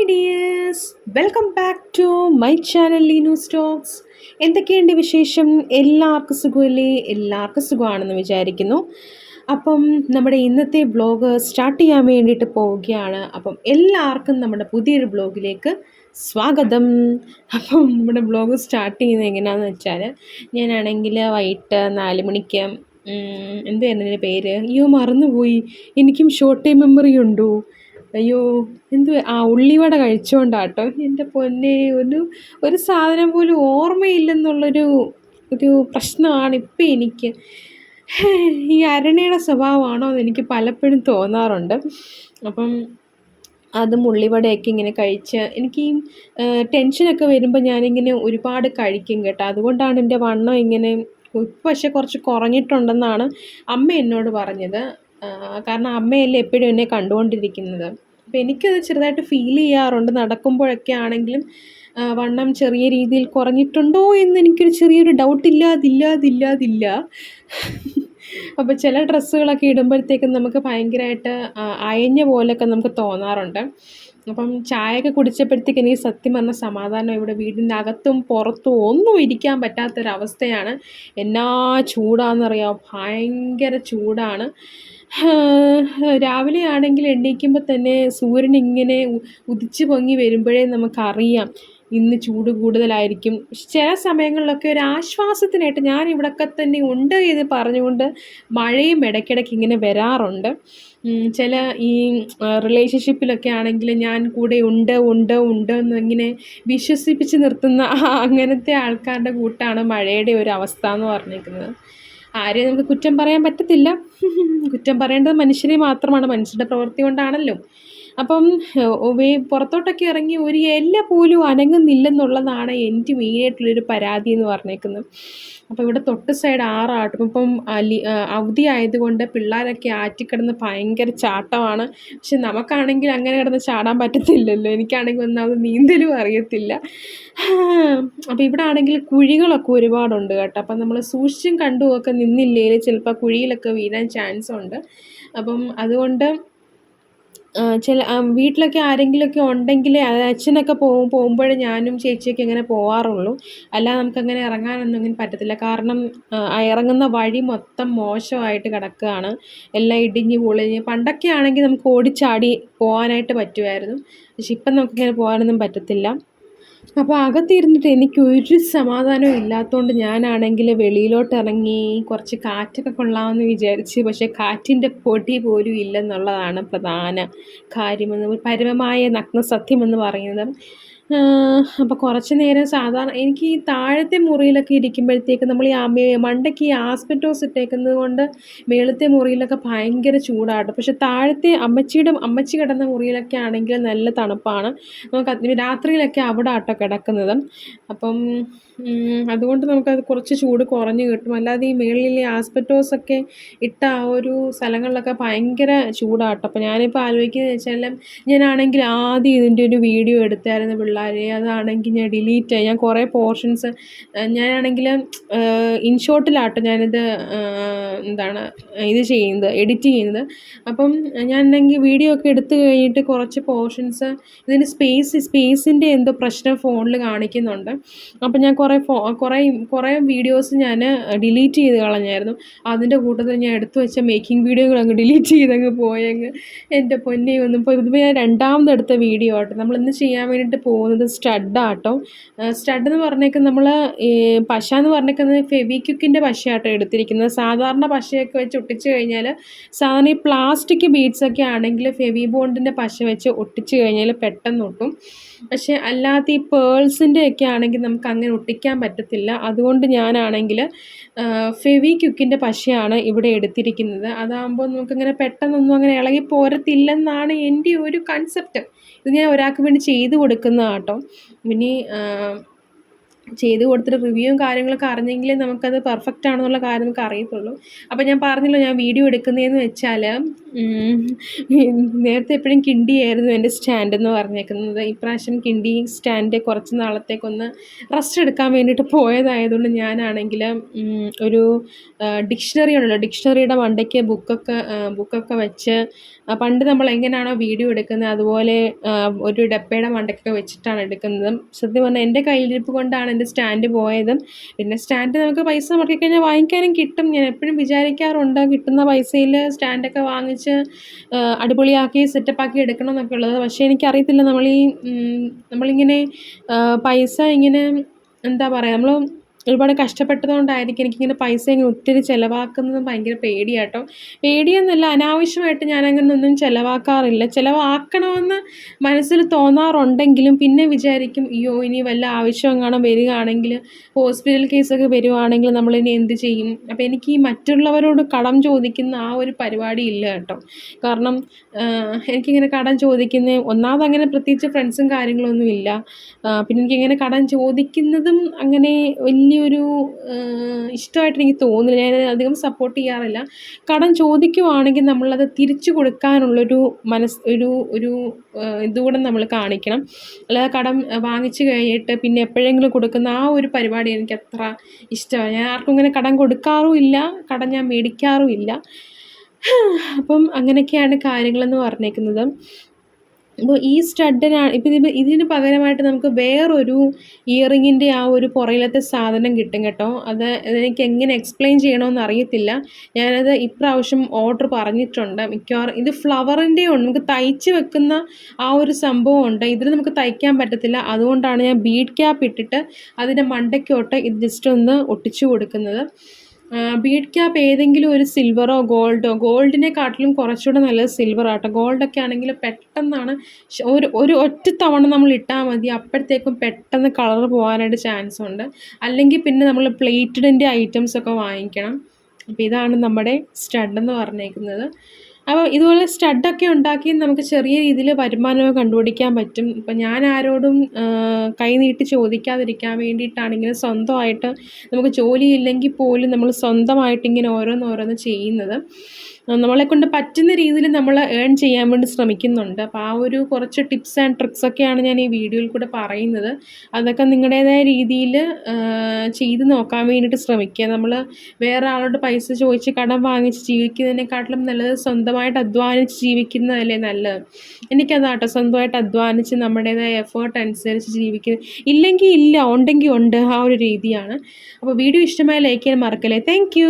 Hi dears. Welcome back to my channel Leenu stocks. എന്തൊക്കെയുണ്ട് വിശേഷം? എല്ലാവർക്കും സുഖമല്ലേ? എല്ലാവർക്കും സുഖമാണെന്ന് വിചാരിക്കുന്നു. അപ്പം നമ്മുടെ ഇന്നത്തെ വ്ലോഗ് സ്റ്റാർട്ട് ചെയ്യാൻ വേണ്ടിയിട്ട് പോവുകയാണ്. അപ്പം എല്ലാവർക്കും നമ്മുടെ പുതിയൊരു ബ്ലോഗിലേക്ക് സ്വാഗതം. അപ്പം നമ്മുടെ ബ്ലോഗ് സ്റ്റാർട്ട് ചെയ്യുന്നത് എങ്ങനെയാണെന്ന് വെച്ചാൽ ഞാനാണെങ്കിൽ വൈകിട്ട് നാല് മണിക്ക് എന്തായിരുന്നു എന്റെ പേര്? അയ്യോ മറന്നുപോയി. എനിക്കും ഷോർട്ട് ടൈം മെമ്മറി ഉണ്ടോ? അയ്യോ എന്ത് ആ ഉള്ളിവട കഴിച്ചോണ്ടാട്ടോ. എന്റെ പൊന്നെ ഒരു ഒരു സാധനം പോലും ഓർമ്മയില്ലെന്നുള്ളൊരു ഒരു പ്രശ്നമാണ് ഇപ്പം എനിക്ക്. ഈ അരണയുടെ സ്വഭാവമാണോ എന്ന് എനിക്ക് പലപ്പോഴും തോന്നാറുണ്ട്. അപ്പം അതും ഉള്ളിവടയൊക്കെ ഇങ്ങനെ കഴിച്ച് എനിക്ക് ഈ ടെൻഷനൊക്കെ വരുമ്പോൾ ഞാനിങ്ങനെ ഒരുപാട് കഴിക്കും കേട്ടോ. അതുകൊണ്ടാണ് എന്റെ വണ്ണം ഇങ്ങനെ ഇപ്പം പക്ഷെ കുറച്ച് കുറഞ്ഞിട്ടുണ്ടെന്നാണ് അമ്മ എന്നോട് പറഞ്ഞത്. കാരണം അമ്മയല്ലേ എപ്പോഴും എന്നെ കണ്ടുകൊണ്ടിരിക്കുന്നത്. അപ്പോൾ എനിക്കത് ചെറുതായിട്ട് ഫീൽ ചെയ്യാറുണ്ട്. നടക്കുമ്പോഴൊക്കെ ആണെങ്കിലും വണ്ണം ചെറിയ രീതിയിൽ കുറഞ്ഞിട്ടുണ്ടോ എന്ന് എനിക്കൊരു ചെറിയൊരു ഡൗട്ട് ഇല്ലാതില്ലാതില്ലാതില്ല അപ്പോൾ ചില ഡ്രസ്സുകളൊക്കെ ഇടുമ്പോഴത്തേക്കും നമുക്ക് ഭയങ്കരമായിട്ട് അയഞ്ഞ പോലെയൊക്കെ നമുക്ക് തോന്നാറുണ്ട്. അപ്പം ചായയൊക്കെ കുടിച്ചപ്പോഴത്തേക്ക് എനിക്ക് സത്യം പറഞ്ഞ സമാധാനം. ഇവിടെ വീടിന്റെ അകത്തും പുറത്തും ഒന്നും ഇരിക്കാൻ പറ്റാത്തൊരവസ്ഥയാണ്. എന്നാ ചൂടാണെന്നറിയാം ഭയങ്കര ചൂടാണ്. രാവിലെ ആണെങ്കിൽ എണീക്കുമ്പോൾ തന്നെ സൂര്യൻ ഇങ്ങനെ ഉദിച്ച് പൊങ്ങി വരുമ്പോഴേ നമുക്കറിയാം ഇന്ന് ചൂട് കൂടുതലായിരിക്കും. ചില സമയങ്ങളിലൊക്കെ ഒരു ആശ്വാസത്തിനായിട്ട് ഞാൻ ഇവിടെയൊക്കെ തന്നെ ഉണ്ട് എന്ന് പറഞ്ഞുകൊണ്ട് മഴയും ഇടയ്ക്കിടയ്ക്ക് ഇങ്ങനെ വരാറുണ്ട്. ചില ഈ റിലേഷൻഷിപ്പിലൊക്കെ ആണെങ്കിൽ ഞാൻ കൂടെ ഉണ്ട് ഉണ്ട് ഉണ്ട് എന്ന് ഇങ്ങനെ വിശ്വസിപ്പിച്ച് നിർത്തുന്ന അങ്ങനത്തെ ആൾക്കാരുടെ കൂട്ടാണ് മഴയുടെ ഒരു അവസ്ഥ എന്ന് പറഞ്ഞേക്കുന്നത് ആരെയും നമുക്ക് കുറ്റം പറയാൻ പറ്റത്തില്ല. കുറ്റം പറയേണ്ടത് മനുഷ്യനെ മാത്രമാണ്. മനുഷ്യരുടെ പ്രവൃത്തി കൊണ്ടാണല്ലോ. അപ്പം പുറത്തോട്ടൊക്കെ ഇറങ്ങി ഒരു എല്ല പോലും അനങ്ങുന്നില്ലെന്നുള്ളതാണ് എന്റെ മെയിനായിട്ടുള്ളൊരു പരാതി എന്ന് പറഞ്ഞേക്കുന്നത്. അപ്പോൾ ഇവിടെ തൊട്ട് സൈഡ് ആറാട്ടും. ഇപ്പം അലി അവധി ആയതുകൊണ്ട് പിള്ളേരൊക്കെ ആറ്റിക്കിടന്ന് ഭയങ്കര ചാട്ടമാണ്. പക്ഷെ നമുക്കാണെങ്കിൽ അങ്ങനെ കിടന്ന് ചാടാൻ പറ്റത്തില്ലല്ലോ. എനിക്കാണെങ്കിൽ ഒന്നാമത് നീന്തലും അറിയത്തില്ല. അപ്പോൾ ഇവിടെ ആണെങ്കിൽ കുഴികളൊക്കെ ഒരുപാടുണ്ട് കേട്ടോ. അപ്പം നമ്മൾ സൂക്ഷിച്ചും കണ്ടുമൊക്കെ നിന്നില്ലേൽ ചിലപ്പോൾ കുഴിയിലൊക്കെ വീഴാൻ ചാൻസ് ഉണ്ട് അപ്പം അതുകൊണ്ട് ചില വീട്ടിലൊക്കെ ആരെങ്കിലുമൊക്കെ ഉണ്ടെങ്കിൽ അച്ഛനൊക്കെ പോകും പോകുമ്പോഴേ ഞാനും ചേച്ചിയൊക്കെ ഇങ്ങനെ പോകാറുള്ളൂ അല്ലാതെ നമുക്കങ്ങനെ ഇറങ്ങാനൊന്നും ഇങ്ങനെ പറ്റത്തില്ല. കാരണം ഇറങ്ങുന്ന വഴി മൊത്തം മോശമായിട്ട് കിടക്കുകയാണ്. എല്ലാം ഇടിഞ്ഞ് പൊളിഞ്ഞ്. പണ്ടൊക്കെ ആണെങ്കിൽ നമുക്ക് ഓടിച്ചാടി പോകാനായിട്ട് പറ്റുമായിരുന്നു. പക്ഷെ ഇപ്പം നമുക്കിങ്ങനെ പോകാനൊന്നും പറ്റത്തില്ല. അപ്പോൾ അകത്തിരുന്നിട്ട് എനിക്ക് ഒരു സമാധാനവും ഇല്ലാത്തതുകൊണ്ട് ഞാനാണെങ്കിൽ വെളിയിലോട്ട് ഇറങ്ങി കുറച്ച് കാറ്റൊക്കെ കൊള്ളാമെന്ന് വിചാരിച്ച് പക്ഷേ കാറ്റിന്റെ പൊടി പോലും ഇല്ലെന്നുള്ളതാണ് പ്രധാന കാര്യമെന്ന് പരമമായ നഗ്നസത്യം എന്ന് പറയുന്നത്. അപ്പോൾ കുറച്ച് നേരം സാധാരണ എനിക്ക് ഈ താഴത്തെ മുറിയിലൊക്കെ ഇരിക്കുമ്പോഴത്തേക്ക് നമ്മൾ ഈ മണ്ടയ്ക്ക് ഈ ആസ്പെറ്റോസ് ഇട്ടേക്കുന്നത് കൊണ്ട് മേളത്തെ മുറിയിലൊക്കെ ഭയങ്കര ചൂടാട്ടോ. പക്ഷെ താഴത്തെ അമ്മച്ചിയുടെ അമ്മച്ചി കിടന്ന മുറിയിലൊക്കെ ആണെങ്കിൽ നല്ല തണുപ്പാണ്. നമുക്ക് രാത്രിയിലൊക്കെ അവിടെ ആട്ടോ കിടക്കുന്നത്. അപ്പം അതുകൊണ്ട് നമുക്കത് കുറച്ച് ചൂട് കുറഞ്ഞു കിട്ടും. അല്ലാതെ ഈ മേളിലെ ആസ്പെറ്റോസൊക്കെ ഇട്ട ആ ഒരു സ്ഥലങ്ങളിലൊക്കെ ഭയങ്കര ചൂടാട്ടോ. അപ്പോൾ ഞാനിപ്പോൾ ആലോചിക്കുന്നത് വെച്ചാൽ ഞാനാണെങ്കിൽ ആദ്യം ഇതിന്റെ ഒരു വീഡിയോ എടുത്തായിരുന്നു പിള്ളേരെ അതാണെങ്കിൽ ഞാൻ ഡിലീറ്റ് ഞാൻ കുറേ പോർഷൻസ് ഞാനാണെങ്കിൽ ഇൻഷോട്ടിലാട്ടോ ഞാനിത് എന്താണ് ഇത് ചെയ്യുന്നത് എഡിറ്റ് ചെയ്യുന്നത്. അപ്പം ഞാനാണെങ്കിൽ വീഡിയോ ഒക്കെ എടുത്തു കഴിഞ്ഞിട്ട് കുറച്ച് പോർഷൻസ് ഇതിന് സ്പേസ് സ്പേസിന്റെ എന്തോ പ്രശ്നം ഫോണിൽ കാണിക്കുന്നുണ്ട്. അപ്പം ഞാൻ കുറേ ഫോ കുറേ കുറേ വീഡിയോസ് ഞാൻ ഡിലീറ്റ് ചെയ്ത് കളഞ്ഞായിരുന്നു. അതിന്റെ കൂട്ടത്തിൽ ഞാൻ എടുത്തു വെച്ച മേക്കിംഗ് വീഡിയോകൾ അങ്ങ് ഡിലീറ്റ് ചെയ്തങ്ങ് പോയങ്ങ്. എന്റെ പൊന്നെ ഒന്നും ഇപ്പോൾ ഇതിപ്പോൾ ഞാൻ രണ്ടാമത് എടുത്ത വീഡിയോ ആട്ടോ. നമ്മൾ ഇന്ന് ചെയ്യാൻ വേണ്ടിയിട്ട് പോകുന്നത് സ്റ്റഡാട്ടോ. സ്റ്റഡ് എന്ന് പറഞ്ഞേക്കുന്നത് നമ്മൾ പശ എന്ന് പറഞ്ഞേക്കുന്നത് ഫെവിക്യുക്കിന്റെ പശയാട്ടോ എടുത്തിരിക്കുന്നത്. സാധാരണ പശയൊക്കെ വെച്ച് ഒട്ടിച്ച് കഴിഞ്ഞാൽ സാധാരണ ഈ പ്ലാസ്റ്റിക് ബീഡ്സൊക്കെ ആണെങ്കിൽ ഫെവി ബോണ്ടിന്റെ പശ വെച്ച് ഒട്ടിച്ച് കഴിഞ്ഞാൽ പെട്ടെന്ന് ഒട്ടും. പക്ഷേ അല്ലാത്ത ഈ പേൾസിന്റെ ഒക്കെ ആണെങ്കിൽ നമുക്ക് അങ്ങനെ ഒട്ടിക്കാൻ പറ്റത്തില്ല. അതുകൊണ്ട് ഞാനാണെങ്കിൽ ഫെവി ക്യുക്കിന്റെ പശയാണ് ഇവിടെ എടുത്തിരിക്കുന്നത്. അതാകുമ്പോൾ നമുക്കങ്ങനെ പെട്ടെന്നൊന്നും അങ്ങനെ ഇളകി പോരത്തില്ലെന്നാണ് എന്റെ ഒരു കൺസെപ്റ്റ് ഇത് ഞാൻ ഒരാൾക്ക് വേണ്ടി ചെയ്ത് പിന്നെ ആ, ചെയ്ത് കൊടുത്തിട്ട് റിവ്യൂവും കാര്യങ്ങളൊക്കെ അറിഞ്ഞെങ്കിലേ നമുക്കത് പെർഫെക്റ്റ് ആണെന്നുള്ള കാര്യം നമുക്ക് അറിയത്തുള്ളൂ. അപ്പോൾ ഞാൻ പറഞ്ഞല്ലോ ഞാൻ വീഡിയോ എടുക്കുന്നതെന്ന് വെച്ചാൽ നേരത്തെ എപ്പോഴും കിണ്ടിയായിരുന്നു എന്റെ സ്റ്റാൻഡ് എന്ന് പറഞ്ഞേക്കുന്നത്. ഇപ്രാവശ്യം കിണ്ടി സ്റ്റാൻഡ് കുറച്ച് നാളത്തേക്കൊന്ന് റെസ്റ്റ് എടുക്കാൻ വേണ്ടിയിട്ട് പോയതായതുകൊണ്ട് ഞാനാണെങ്കിൽ ഒരു ഡിക്ഷണറി ഉണ്ടല്ലോ ഡിക്ഷണറിയുടെ മണ്ടയ്ക്ക് ബുക്കൊക്കെ ബുക്കൊക്കെ വെച്ച് പണ്ട് നമ്മൾ എങ്ങനെയാണോ വീഡിയോ എടുക്കുന്നത് അതുപോലെ ഒരു ഡപ്പയുടെ മണ്ടയ്ക്കൊക്കെ വെച്ചിട്ടാണ് എടുക്കുന്നത്. സത്യം പറഞ്ഞാൽ എന്റെ കയ്യിലിരിപ്പ് കൊണ്ടാണ് എന്റെ സ്റ്റാൻഡ് പോയതും. പിന്നെ സ്റ്റാൻഡ് നമുക്ക് പൈസ മുടക്കി കഴിഞ്ഞാൽ വാങ്ങിക്കാനും കിട്ടും. ഞാൻ എപ്പോഴും വിചാരിക്കാറുണ്ട് കിട്ടുന്ന പൈസയിൽ സ്റ്റാൻഡൊക്കെ വാങ്ങിച്ച് അടിപൊളിയാക്കി സെറ്റപ്പാക്കി എടുക്കണം എന്നൊക്കെ ഉള്ളത്. പക്ഷേ എനിക്കറിയത്തില്ല നമ്മൾ ഈ നമ്മളിങ്ങനെ പൈസ ഇങ്ങനെ എന്താ പറയുക നമ്മൾ ഒരുപാട് കഷ്ടപ്പെട്ടതുകൊണ്ടായിരിക്കും എനിക്കിങ്ങനെ പൈസ ഇങ്ങനെ ഒത്തിരി ചിലവാക്കുന്നത് ഭയങ്കര പേടിയാട്ടോ. പേടിയെന്നല്ല അനാവശ്യമായിട്ട് ഞാനങ്ങനെ ഒന്നും ചിലവാക്കാറില്ല. ചിലവാക്കണമെന്ന് മനസ്സിൽ തോന്നാറുണ്ടെങ്കിലും പിന്നെ വിചാരിക്കും അയ്യോ ഇനി വല്ല ആവശ്യം കാണാൻ വരികയാണെങ്കിൽ ഹോസ്പിറ്റൽ കേസൊക്കെ വരുവാണെങ്കിൽ നമ്മളിനി എന്ത് ചെയ്യും? അപ്പോൾ എനിക്ക് ഈ മറ്റുള്ളവരോട് കടം ചോദിക്കുന്ന ആ ഒരു പരിപാടി ഇല്ല കേട്ടോ. കാരണം എനിക്കിങ്ങനെ കടം ചോദിക്കുന്ന ഒന്നാമത് അങ്ങനെ പ്രത്യേകിച്ച് ഫ്രണ്ട്സും കാര്യങ്ങളൊന്നും ഇല്ല. പിന്നെ എനിക്കിങ്ങനെ കടം ചോദിക്കുന്നതും അങ്ങനെ ആഹ്, ഇഷ്ടമായിട്ട് എനിക്ക് തോന്നുന്നില്ല. ഞാൻ അധികം സപ്പോർട്ട് ചെയ്യാറില്ല. കടം ചോദിക്കുവാണെങ്കിൽ നമ്മളത് തിരിച്ചു കൊടുക്കാനുള്ളൊരു മനസ് ഒരു ഒരു ഇതുകൂടെ നമ്മൾ കാണിക്കണം. അല്ലാതെ കടം വാങ്ങിച്ചു കഴിഞ്ഞിട്ട് പിന്നെ എപ്പോഴെങ്കിലും കൊടുക്കുന്ന ആ ഒരു പരിപാടി എനിക്ക് അത്ര ഇഷ്ടമാണ് ഞാൻ ആർക്കും ഇങ്ങനെ കടം കൊടുക്കാറും ഇല്ല. കടം ഞാൻ മേടിക്കാറും ഇല്ല. അപ്പം അങ്ങനെയൊക്കെയാണ് കാര്യങ്ങളെന്ന് പറഞ്ഞേക്കുന്നത്. അപ്പോൾ ഈ സ്റ്റഡിനാണ് ഇപ്പം ഇതിന് ഇതിന് പകരമായിട്ട് നമുക്ക് വേറൊരു ഇയറിങ്ങിന്റെ ആ ഒരു പുറയിലത്തെ സാധനം കിട്ടും കേട്ടോ. അത് എനിക്ക് എങ്ങനെ എക്സ്പ്ലെയിൻ ചെയ്യണമെന്ന് അറിയത്തില്ല. ഞാനത് ഇപ്രാവശ്യം ഓർഡർ പറഞ്ഞിട്ടുണ്ട്. മിക്കവാറും ഇത് ഫ്ലവറിന്റെ ഉണ്ട് നമുക്ക് തയ്ച്ച് വെക്കുന്ന ആ ഒരു സംഭവം ഉണ്ട്. ഇതിൽ നമുക്ക് തയ്ക്കാൻ പറ്റത്തില്ല. അതുകൊണ്ടാണ് ഞാൻ ബീഡ് ക്യാപ്പ് ഇട്ടിട്ട് അതിന്റെ മണ്ടയ്ക്കോട്ട് ഇത് ജസ്റ്റ് ഒന്ന് ഒട്ടിച്ചു കൊടുക്കുന്നത്. ബീഡ് ക്യാപ്പ് ഏതെങ്കിലും ഒരു സിൽവറോ ഗോൾഡോ ഗോൾഡിനെക്കാട്ടിലും കുറച്ചുകൂടെ നല്ലത് സിൽവർ ആട്ടോ. ഗോൾഡൊക്കെ ആണെങ്കിൽ പെട്ടെന്നാണ് ഒരു ഒരു ഒറ്റ തവണ നമ്മൾ ഇട്ടാൽ മതി. അപ്പോഴത്തേക്കും പെട്ടെന്ന് കളർ പോകാനായിട്ട് ചാൻസ് ഉണ്ട്. അല്ലെങ്കിൽ പിന്നെ നമ്മൾ പ്ലേറ്റഡിന്റെ ഐറ്റംസ് ഒക്കെ വാങ്ങിക്കണം. അപ്പോൾ ഇതാണ് നമ്മുടെ സ്റ്റഡ് എന്ന് പറഞ്ഞേക്കുന്നത്. അപ്പോൾ ഇതുപോലെ സ്റ്റഡൊക്കെ ഉണ്ടാക്കി നമുക്ക് ചെറിയ രീതിയിൽ വരുമാനമൊക്കെ കണ്ടുപിടിക്കാൻ പറ്റും. ഇപ്പം ഞാൻ ആരോടും കൈ നീട്ടി ചോദിക്കാതിരിക്കാൻ വേണ്ടിയിട്ടാണെങ്കിലും സ്വന്തമായിട്ട് നമുക്ക് ജോലിയില്ലെങ്കിൽ പോലും നമ്മൾ സ്വന്തമായിട്ട് ഇങ്ങനെ ഓരോന്നോരോന്ന് ചെയ്യുന്നത്. നമ്മളെ കൊണ്ട് പറ്റുന്ന രീതിയിൽ നമ്മൾ ഏൺ ചെയ്യാൻ വേണ്ടി ശ്രമിക്കുന്നുണ്ട്. അപ്പോൾ ആ ഒരു കുറച്ച് ടിപ്സ് ആൻഡ് ട്രിക്സ് ഒക്കെയാണ് ഞാൻ ഈ വീഡിയോയിൽ കൂടെ പറയുന്നത്. അതൊക്കെ നിങ്ങളുടേതായ രീതിയിൽ ചെയ്ത് നോക്കാൻ വേണ്ടിയിട്ട് ശ്രമിക്കുക. നമ്മൾ വേറെ ആളോട് പൈസ ചോദിച്ച് കടം വാങ്ങിച്ച് ജീവിക്കുന്നതിനെക്കാട്ടിലും നല്ലത് സ്വന്തമായിട്ട് അധ്വാനിച്ച് ജീവിക്കുന്നതല്ലേ നല്ലത്? എനിക്കതാട്ടോ സ്വന്തമായിട്ട് അധ്വാനിച്ച് നമ്മുടേതായ എഫേർട്ട് അനുസരിച്ച് ജീവിക്കുന്നത് ഇല്ലെങ്കിൽ ഇല്ല ഉണ്ടെങ്കിൽ ഉണ്ട് ആ ഒരു രീതിയാണ്. അപ്പോൾ വീഡിയോ ഇഷ്ടമായ ലൈക്ക് ചെയ്യാൻ മറക്കല്ലേ. താങ്ക്